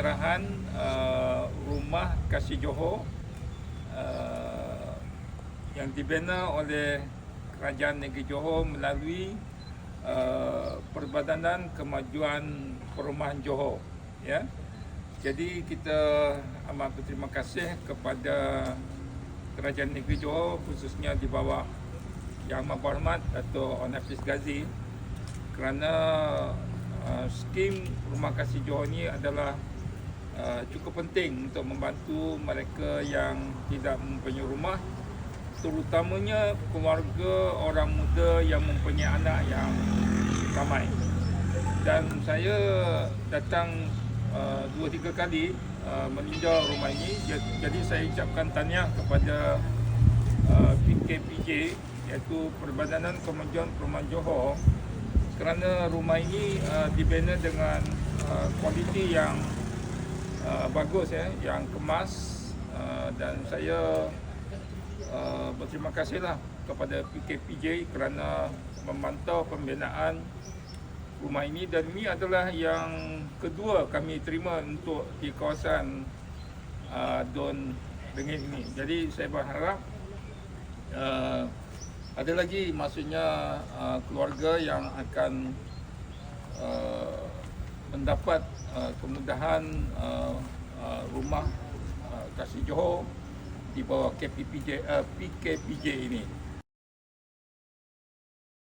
Penyerahan uh, rumah Kasih Johor uh, yang dibina oleh Kerajaan Negeri Johor melalui uh, Perbadanan Kemajuan Perumahan Johor. Ya. Jadi kita amat berterima kasih kepada Kerajaan Negeri Johor khususnya di bawah Yang Amat Berhormat Dato' Onafis Ghazi kerana uh, skim Rumah Kasih Johor ini adalah uh, cukup penting untuk membantu mereka yang tidak mempunyai rumah terutamanya keluarga orang muda yang mempunyai anak yang ramai. Dan saya datang uh, dua tiga kali uh, meninjau rumah ini. Ja- jadi saya ucapkan tahniah kepada uh, PKPJ iaitu Perbadanan Kemajuan Perumahan Johor kerana rumah ini uh, dibina dengan uh, kualiti yang uh, bagus ya, yang kemas uh, dan saya uh, berterima kasihlah kepada PKPJ kerana memantau pembinaan rumah ini dan ini adalah yang kedua kami terima untuk di kawasan uh, Don Bengit ini. Jadi saya berharap uh, ada lagi maksudnya uh, keluarga yang akan mendapat uh, kemudahan uh, uh, rumah uh, kasih Johor di bawah KPPJ uh, PKPJ ini.